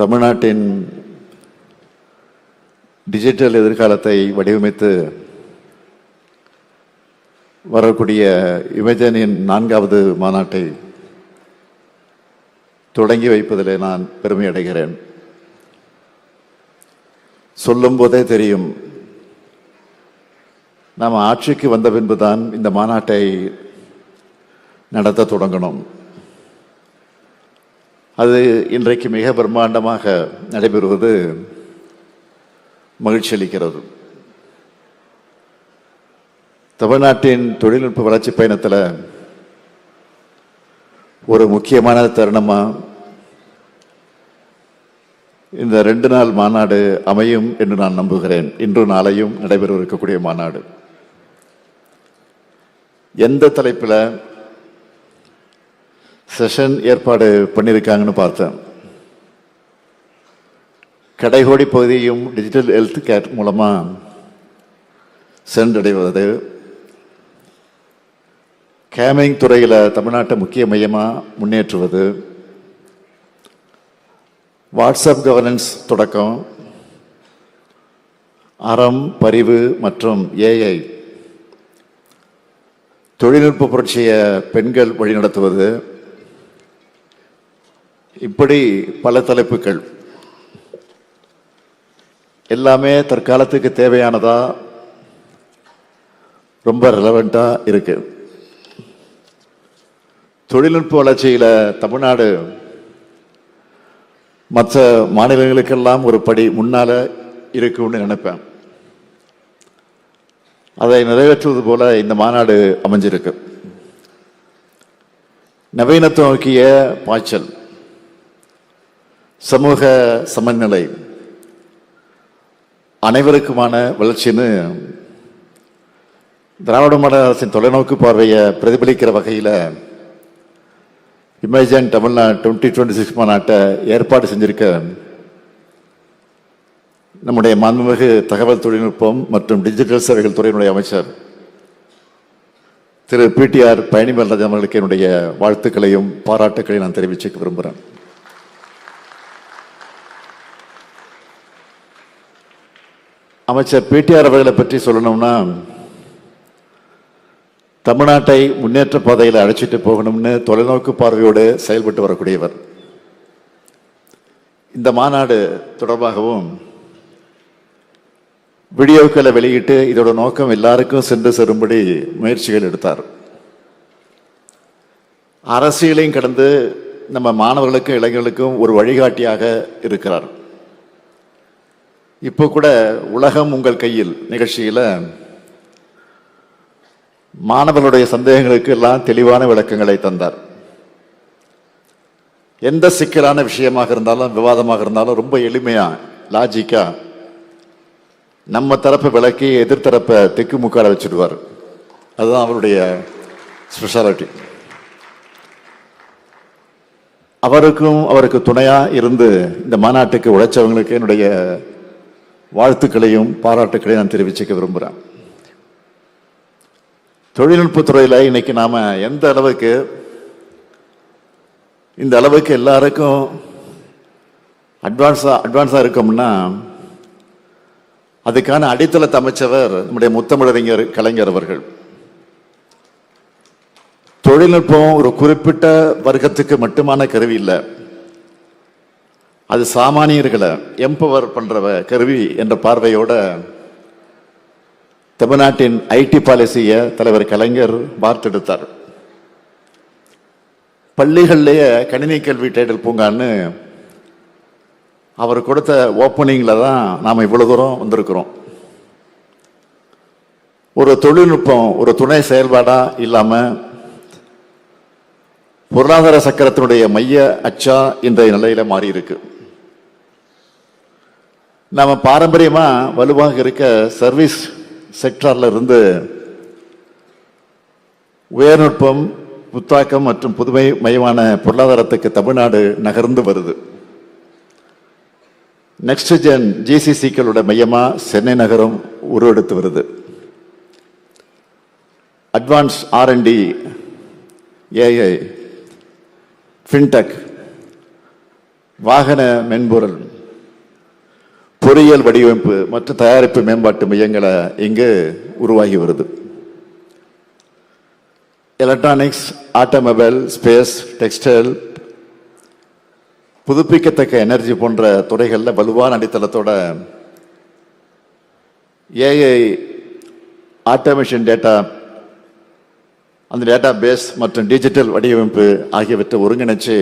தமிழ்நாட்டின் டிஜிட்டல் எதிர்காலத்தை வடிவமைத்து வரக்கூடிய இமேஜனின் நான்காவது மாநாட்டை தொடங்கி வைப்பதிலே நான் பெருமை அடைகிறேன். சொல்லும் போதே தெரியும் நாம் ஆட்சிக்கு வந்த பின்புதான் இந்த மாநாட்டை நடத்த தொடங்கணும். அது இன்றைக்கு மிக பிரம்மாண்டமாக நடைபெறுவது மகிழ்ச்சி அளிக்கிறது. தமிழ்நாட்டின் தொழில்நுட்ப வளர்ச்சி பயணத்தில் ஒரு முக்கியமான தருணமாக இந்த ரெண்டு நாள் மாநாடு அமையும் என்று நான் நம்புகிறேன். இன்று நாளையும் நடைபெற இருக்கக்கூடிய மாநாடு. எந்த தலைப்பில் செஷன் ஏற்பாடு பண்ணியிருக்காங்கன்னு பார்த்தேன். கடைகோடி பகுதியும் டிஜிட்டல் ஹெல்த் கேர் மூலமாக சென்றடைவது. கேமிங் துறையில் தமிழ்நாட்டை முக்கிய மையமாக முன்னேற்றுவது. வாட்ஸ்அப் கவர்னன்ஸ் தொடக்கம். அறம் பரிவு மற்றும் ஏஐ தொழில்நுட்ப புரட்சியை பெண்கள் வழிநடத்துவது. இப்படி பல தலைப்புகள். எல்லாமே தற்காலத்துக்கு தேவையானதா? ரொம்ப ரெலவெண்டா இருக்கு. தொழில்நுட்ப வளர்ச்சியில் தமிழ்நாடு மற்ற மாநிலங்களுக்கெல்லாம் ஒரு படி முன்னால இருக்கும்னு நினைப்பேன். அதை நிறைவேற்றுவது போல இந்த மாநாடு அமைஞ்சிருக்கு. நவீனத்தை நோக்கிய பாய்ச்சல். சமூக சமநிலை அனைவருக்குமான வளர்ச்சின்னு திராவிட மாடல் அரசின் தொலைநோக்கு பார்வையை பிரதிபலிக்கிற வகையில் imagine Tamil Nadu twenty twenty six மாநாட்டை ஏற்பாடு செஞ்சிருக்க நம்முடைய மாண்புமிகு தகவல் தொழில்நுட்பம் மற்றும் டிஜிட்டல் சேவைகள் துறையினுடைய அமைச்சர் திரு பிடிஆர் பழனிமல்ராஜன் அவர்களுக்கு என்னுடைய வாழ்த்துக்களையும் பாராட்டுக்களையும் நான் தெரிவிச்சுக்க விரும்புகிறேன் அமைச்சர் பிடிஆர் அவர்களை பற்றி சொல்லணும்னா தமிழ்நாட்டை முன்னேற்ற பாதையில் அழைச்சிட்டு போகணும்னு தொலைநோக்கு பார்வையோடு செயல்பட்டு வரக்கூடியவர். இந்த மாநாடு தொடர்பாகவும் வீடியோக்களை வெளியிட்டு இதோட நோக்கம் எல்லாருக்கும் சென்று சேரும்படி முயற்சிகள் எடுத்தார். அரசியலையும் கடந்து நம்ம மாணவர்களுக்கும் இளைஞர்களுக்கும் ஒரு வழிகாட்டியாக இருக்கிறார். இப்போ கூட உலகம் உங்கள் கையில் நிகழ்ச்சியில் மாணவர்களுடைய சந்தேகங்களுக்கு எல்லாம் தெளிவான விளக்கங்களை தந்தார். எந்த சிக்கலான விஷயமாக இருந்தாலும் விவாதமாக இருந்தாலும் ரொம்ப எளிமையாக லாஜிக்கா நம்ம தரப்பை விளக்கி எதிர்த்தரப்பை தெக்கு முக்கால வச்சிடுவார். அதுதான் அவருடைய ஸ்பெஷாலிட்டி அவருக்கும் அவருக்கு துணையாக இருந்து இந்த மாநாட்டுக்கு உழைச்சவங்களுக்கு என்னுடைய வாழ்த்துக்களையும் பாராட்டுக்களையும் நான் தெரிவிச்சுக்க விரும்புகிறேன் தொழில்நுட்பத்துறையில் இன்னைக்கு நாம எந்த அளவுக்கு இந்த அளவுக்கு எல்லாருக்கும் அட்வான்ஸாக அட்வான்ஸாக இருக்கோம்னா அதுக்கான அடித்தளத்தை அமைச்சவர் நம்முடைய முத்தமிழறிஞர் கலைஞர் அவர்கள். தொழில்நுட்பம் ஒரு குறிப்பிட்ட வர்க்கத்துக்கு மட்டுமான கருவி இல்லை. அது சாமானியர்களை எம்பவர் பண்ணுற கருவி என்ற பார்வையோட தமிழ்நாட்டின் ஐடி பாலிசியை தலைவர் கலைஞர் பார்த்தெடுத்தார் பள்ளிகள்லேயே கணினி கல்வி டைடல் பூங்கான்னு அவர் கொடுத்த ஓப்பனிங்கில் தான் நாம் இவ்வளோ தூரம் வந்திருக்கிறோம். ஒரு தொழில்நுட்பம் ஒரு துணை செயல்பாடாக இல்லாமல் பொருளாதார சக்கரத்தினுடைய மைய அச்சா இன்றைய நிலையில் மாறியிருக்கு. நம்ம பாரம்பரியமாக வலுவாக இருக்க சர்வீஸ் செக்டார்ல இருந்து உயர்நுட்பம் புத்தாக்கம் மற்றும் புதுமை மையமான பொருளாதாரத்துக்கு தமிழ்நாடு நகர்ந்து வருது. நெக்ஸ்ட் ஜென் ஜிசிசிக்களோட மையமாக சென்னை நகரம் உருவெடுத்து வருது. அட்வான்ஸ் ஆர்என்டி ஏஐ ஃபின்டெக் வாகன மென்பொருள் பொறியியல் வடிவமைப்பு மற்றும் தயாரிப்பு மேம்பாட்டு மையங்களை இங்கு உருவாகி வருது எலக்ட்ரானிக்ஸ் ஆட்டோமொபைல் ஸ்பேஸ் டெக்ஸ்டைல் புதுப்பிக்கத்தக்க எனர்ஜி போன்ற துறைகளில் வலுவான அடித்தளத்தோட ஏஐ ஆட்டோமேஷன் டேட்டா அந்த டேட்டா பேஸ் மற்றும் டிஜிட்டல் வடிவமைப்பு ஆகியவற்றை ஒருங்கிணைச்சு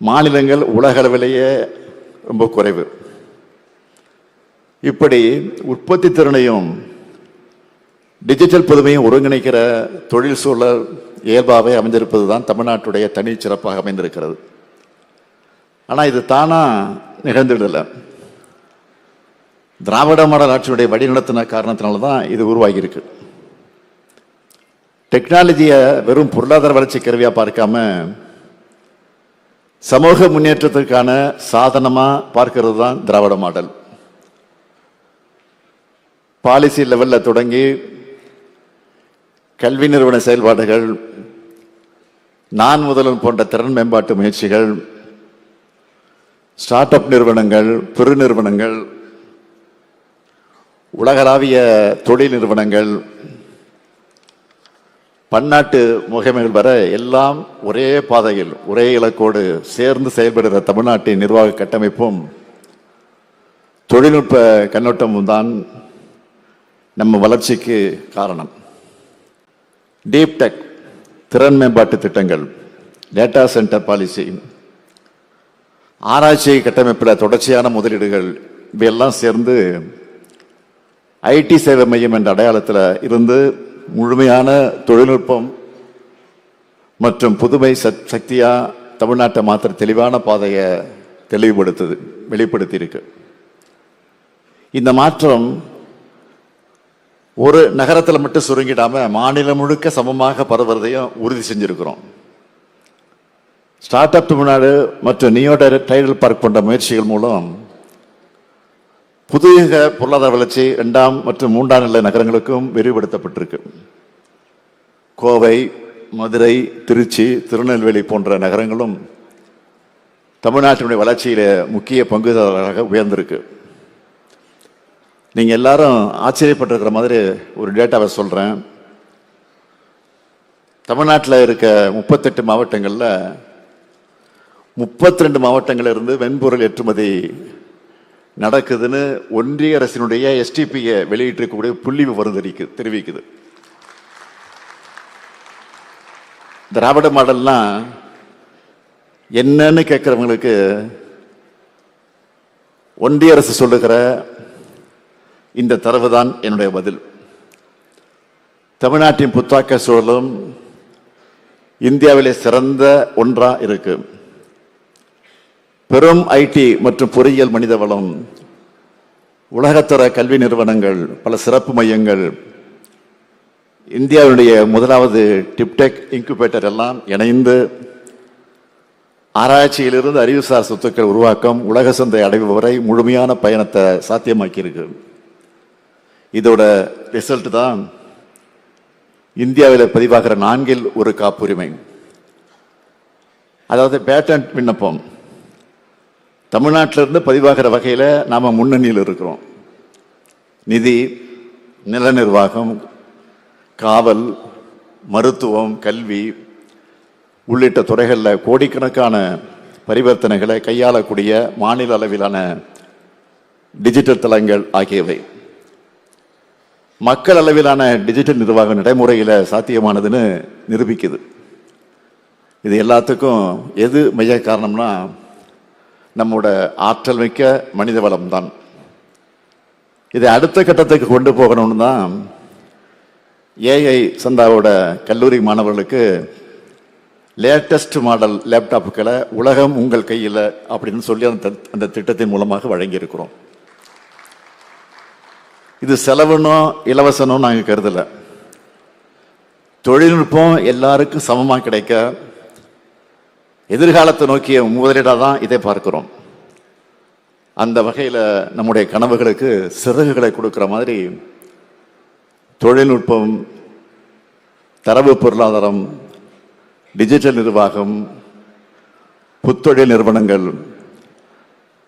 மாநிலங்கள் உலக அளவிலேயே ரொம்ப குறைவு. இப்படி உற்பத்தி திறனையும் டிஜிட்டல் புதுமையும் ஒருங்கிணைக்கிற தொழில் சூழல் இயல்பாகவே அமைந்திருப்பது தான் தமிழ்நாட்டுடைய தனி சிறப்பாக அமைந்திருக்கிறது. ஆனால் இது தானா நிகழ்ந்துடலை திராவிட மாடல் ஆட்சியுடைய வழிநடத்தின காரணத்தினால தான் இது உருவாகியிருக்கு. டெக்னாலஜியை வெறும் பொருளாதார வளர்ச்சி கருவியாக பார்க்காம சமூக முன்னேற்றத்திற்கான சாதனமாக பார்க்கிறது தான் திராவிட மாடல். பாலிசி லெவலில் தொடங்கி கல்வி நிறுவன செயல்பாடுகள் நான் முதல்வன் போன்ற திறன் மேம்பாட்டு முயற்சிகள் ஸ்டார்ட் அப் நிறுவனங்கள் பெரு நிறுவனங்கள் உலகளாவிய தொழில் நிறுவனங்கள் பன்னாட்டு முகமைகள் வர எல்லாம் ஒரே பாதையில் ஒரே இலக்கோடு சேர்ந்து செயல்படுகிற தமிழ்நாட்டின் நிர்வாக கட்டமைப்பும் தொழில்நுட்ப கண்ணோட்டமும் தான் நம்ம வளர்ச்சிக்கு காரணம். டீப் டெக் திறன் மேம்பாட்டு திட்டங்கள் டேட்டா சென்டர் பாலிசி ஆராய்ச்சி கட்டமைப்பில் தொடர்ச்சியான முதலீடுகள் இவையெல்லாம் சேர்ந்து ஐடி சேவை மையம் என்ற அடையாளத்தில் இருந்து முழுமையான தொழில்நுட்பம் மற்றும் புதுமை சத் சக்தியா தமிழ்நாட்டை மாத்திர தெளிவான பாதையை தெளிவுபடுத்துது வெளிப்படுத்தியிருக்கு. இந்த மாற்றம் ஒரு நகரத்தில் மட்டும் சுருங்கிடாம மாநிலம் முழுக்க சமமாக பரவுறதையும் உறுதி செஞ்சிருக்கிறோம். ஸ்டார்ட் அப் தமிழ்நாடு மற்றும் நியோ டைடல் பார்க் போன்ற முயற்சிகள் மூலம் புதிய பொருளாதார வளர்ச்சி இரண்டாம் மற்றும் மூன்றாம் நிலை நகரங்களுக்கும் விரிவுபடுத்தப்பட்டிருக்கு. கோவை மதுரை திருச்சி திருநெல்வேலி போன்ற நகரங்களும் தமிழ்நாட்டினுடைய வளர்ச்சியில் முக்கிய பங்குதாரராக உயர்ந்திருக்கு. நீங்கள் எல்லாரும் ஆச்சரியப்பட்டிருக்கிற மாதிரி ஒரு டேட்டாவை சொல்கிறேன் தமிழ்நாட்டில் இருக்க முப்பத்தெட்டு மாவட்டங்களில் முப்பத்தி ரெண்டு மாவட்டங்களிலிருந்து வெண்பொருள் ஏற்றுமதி நடக்குதுன்னு ஒன்றிய அரசினுடைய எஸ்டிபியை வெளியிட்டிருக்கக்கூடிய புள்ளி விவரம் தெரிவிக்கு தெரிவிக்குது. திராவிட மாடல்லாம் என்னன்னு கேட்குறவங்களுக்கு ஒன்றிய அரசு சொல்லுகிற இந்த தரவு தான் என்னுடைய பதில். தமிழ்நாட்டின் புத்தாக்க சூழலும் இந்தியாவிலே சிறந்த ஒன்றா இருக்குது பெரும் ஐடி மற்றும் பொறியியல் மனித வளம் உலகத்தர கல்வி நிறுவனங்கள் பல சிறப்பு மையங்கள் இந்தியாவுடைய முதலாவது டிப்டெக் இன்குபேட்டர் எல்லாம் இணைந்து ஆராய்ச்சியிலிருந்து அறிவுசார் சொத்துக்கள் உருவாக்கம் உலக சந்தை அடைவு வரை முழுமையான பயணத்தை சாத்தியமாக்கியிருக்கு. இதோட ரிசல்ட் தான் இந்தியாவில் பதிவாகிற நான்கில் ஒரு காப்புரிமை. அதாவது பேட்டன்ட் விண்ணப்பம். தமிழ்நாட்டிலிருந்து பதிவாகிற வகையில் நாம் முன்னணியில் இருக்கிறோம். நிதி நில நிர்வாகம் காவல் மருத்துவம் கல்வி உள்ளிட்ட துறைகளில் கோடிக்கணக்கான பரிவர்த்தனைகளை கையாளக்கூடிய மாநில அளவிலான டிஜிட்டல் தளங்கள் ஆகியவை. மக்கள் அளவிலான டிஜிட்டல் நிர்வாக நடைமுறையில் சாத்தியமானதுன்னு நிரூபிக்குது. இது எல்லாத்துக்கும் எது மைய காரணம்னா நம்மோட ஆற்றல் மிக்க மனித வளம் தான் இதை அடுத்த கட்டத்துக்கு கொண்டு போகணும்னு தான் ஏஐ சந்தாவோட கல்லூரி மாணவர்களுக்கு லேட்டஸ்ட் மாடல் லேப்டாப்புகளை உலகம் உங்கள் கையில் அப்படின்னு சொல்லி அந்த அந்த திட்டத்தின் மூலமாக வழங்கியிருக்கிறோம். இது செலவுனோ இலவசனோ நாங்கள் கருதலை. தொழில்நுட்பம் எல்லாருக்கும் சமமாக கிடைக்க எதிர்காலத்தை நோக்கிய முதலீடாக தான் இதை பார்க்கிறோம். அந்த வகையில் நம்முடைய கனவுகளுக்கு சிறகுகளை கொடுக்குற மாதிரி தொழில்நுட்பம் தரவு பொருளாதாரம் டிஜிட்டல் நிர்வாகம் புத்தொழில் நிறுவனங்கள்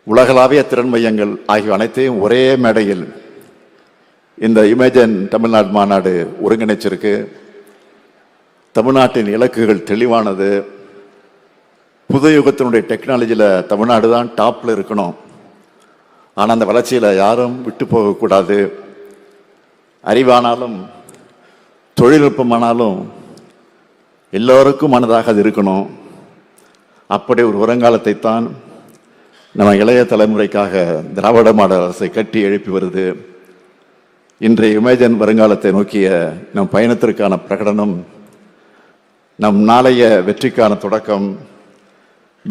உலகளாவிய திறன் மையங்கள் ஆகிய அனைத்தையும் ஒரே மேடையில் இந்த இமேஜன் தமிழ்நாடு மாநாடு ஒருங்கிணைச்சிருக்கு. தமிழ்நாட்டின் இலக்குகள் தெளிவானது. புது யுகத்தினுடைய டெக்னாலஜியில் தமிழ்நாடு தான் டாப்பில் இருக்கணும். ஆனால் அந்த வளர்ச்சியில் யாரும் விட்டு போகக்கூடாது. அறிவானாலும் தொழில்நுட்பமானாலும் எல்லோருக்கும் மனதாக அது இருக்கணும். அப்படி ஒரு வருங்காலத்தை தான் நம்ம இளைய தலைமுறைக்காக திராவிட மாடல் அரசை கட்டி எழுப்பி வருது. இன்றைய இமேஜன் வருங்காலத்தை நோக்கிய நம் பயணத்திற்கான பிரகடனம் நம் நாளைய வெற்றிக்கான தொடக்கம்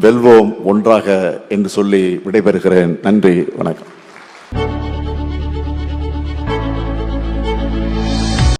வெல்வோம் ஒன்றாக என்று சொல்லி விடைபெறுகிறேன். நன்றி வணக்கம்.